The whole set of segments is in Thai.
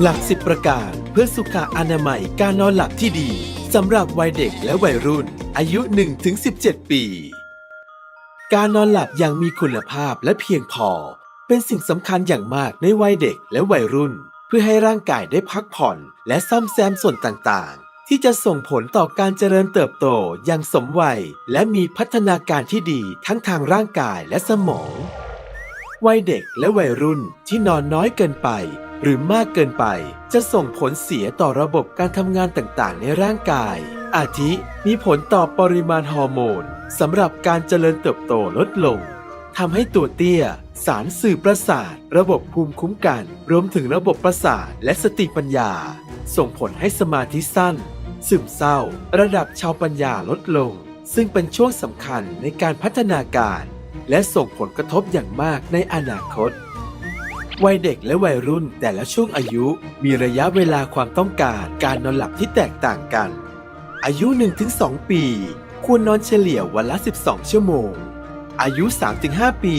หลักสิบประการเพื่อสุขอนามัยการนอนหลับที่ดีสำหรับวัยเด็กและวัยรุ่น อายุ 1-17 ปี การนอนหลับอย่างมีคุณภาพและเพียงพอ เป็นสิ่งสำคัญอย่างมากในวัยเด็กและวัยรุ่น เพื่อให้ร่างกายได้พักผ่อนและซ่อมแซมส่วนต่างๆ ที่จะส่งผลต่อการเจริญเติบโตอย่างสมวัย และมีพัฒนาการที่ดีทั้งทางร่างกายและสมอง วัยเด็กและวัยรุ่นที่นอนน้อยเกินไป หรือมากเกินไป จะส่งผลเสียต่อระบบการทำงานต่างๆ ในร่างกาย อาทิมีผลต่อปริมาณฮอร์โมนสำหรับการเจริญเติบโตลดลงทำให้ตัวเตี้ย สารสื่อประสาท ระบบภูมิคุ้มกัน รวมถึงระบบประสาทและสติปัญญา ส่งผลให้สมาธิสั้น ซึมเศร้า ระดับชาวปัญญาลดลง ซึ่งเป็นช่วงสำคัญในการพัฒนาการ และส่งผลกระทบอย่างมากในอนาคต วัยเด็กและวัยรุ่นแต่ละช่วงอายุมีระยะเวลาความต้องการการนอนหลับที่แตกต่างกัน อายุ 1-2 ปี ควรนอนเฉลี่ยวันละ 12 ชั่วโมง อายุ 3-5 ปี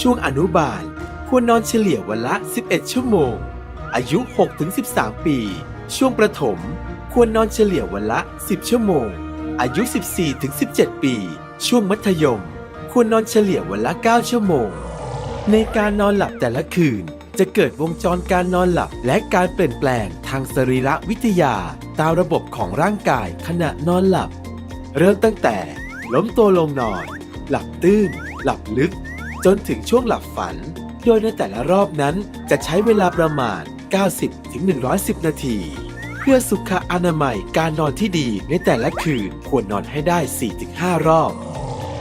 ช่วงอนุบาล ควรนอนเฉลี่ยวันละ 11 ชั่วโมง อายุ 6-13 ปี ช่วงประถม ควรนอนเฉลี่ยวันละ 10 ชั่วโมง อายุ 14-17 ปี ช่วงมัธยม ควรนอนเฉลี่ยวันละ 9 ชั่วโมง ในการนอนหลับแต่ละคืน จะเกิดวงจรการนอนหลับ และการเปลี่ยนแปลงทางสรีระวิทยา ตามระบบของร่างกายขณะนอนหลับ เริ่มตั้งแต่ ล้มตัวลงนอน หลับตื้น หลับลึก จนถึงช่วงหลับฝัน โดยในแต่ละรอบนั้นจะใช้เวลาประมาณ 90-110 นาทีเพื่อสุขอนามัยการนอนที่ดีในแต่ละคืนควรนอนให้ได้ 4-5 รอบ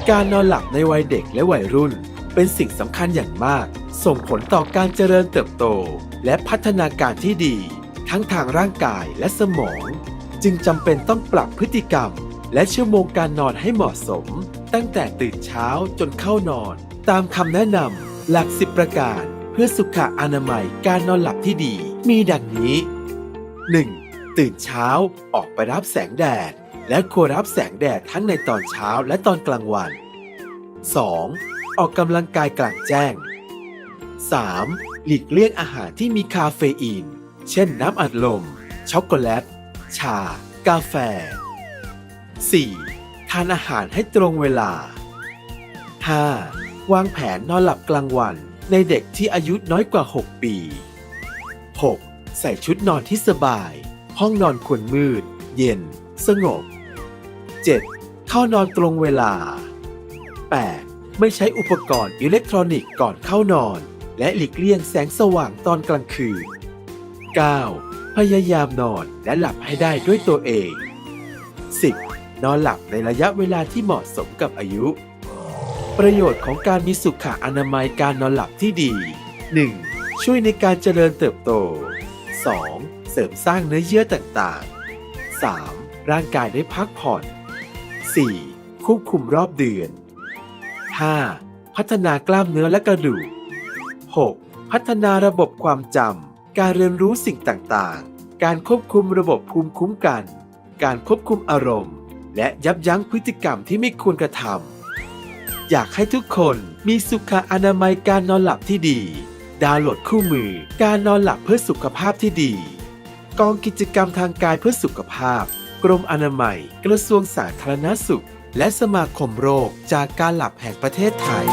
การนอนหลับในวัยเด็กและวัยรุ่น เป็นสิ่งสำคัญอย่างมาก ส่งผลต่อการเจริญเติบโต และพัฒนาการที่ดี ทั้งทางร่างกายและสมอง จึงจำเป็นต้องปรับพฤติกรรม และชั่วโมงการนอนให้เหมาะสม ตั้งแต่ตื่นเช้าจนเข้านอน ตามคำแนะนำหลักสิบประการเพื่อสุขอนามัยการนอนหลับที่ดี มีดังนี้ 1. ตื่นเช้าออกไปรับแสงแดด และควรรับแสงแดดทั้งในตอนเช้าและตอนกลางวัน 2. ออกกำลังกายกลางแจ้ง 3. หลีกเลี่ยงอาหารที่มีคาเฟอีน เช่นน้ำอัดลม ช็อกโกแลต ชา กาแฟ 4. ทานอาหารให้ตรงเวลา 5. วางแผนนอนหลับกลางวันในเด็กที่อายุน้อยกว่า 6 ปี 6. ใส่ชุดนอนที่สบาย ห้องนอนควรมืด เย็น สงบ 7. เข้านอนตรงเวลา 8. ไม่ใช้อุปกรณ์อิเล็กทรอนิกส์ก่อนเข้านอน และหลีกเลี่ยงแสงสว่างตอนกลางคืน 9. พยายามนอนและหลับให้ได้ด้วยตัวเอง 10. นอนหลับในระยะเวลาที่เหมาะสมกับอายุ ประโยชน์ของการมีสุขอนามัยการนอนหลับที่ดี 1. ช่วยในการเจริญเติบโต 2. เสริมสร้างเนื้อเยื่อต่างๆ 3. ร่างกายได้พักผ่อน 4. ควบคุมรอบเดือน 5. พัฒนากล้ามเนื้อและกระดูก 6. พัฒนาระบบความจำ การเรียนรู้สิ่งต่างๆ การควบคุมระบบภูมิคุ้มกัน การควบคุมอารมณ์ และยับยั้งพฤติกรรมที่ไม่ควรกระทำ อยากให้ทุกคนมีสุขอนามัยการนอนหลับที่ดี ดาวน์โหลดคู่มือ การนอนหลับเพื่อสุขภาพที่ดี กองกิจกรรมทางกายเพื่อสุขภาพ กรมอนามัย กระทรวงสาธารณสุข และสมาคมโรคจากการหลับแห่งประเทศไทย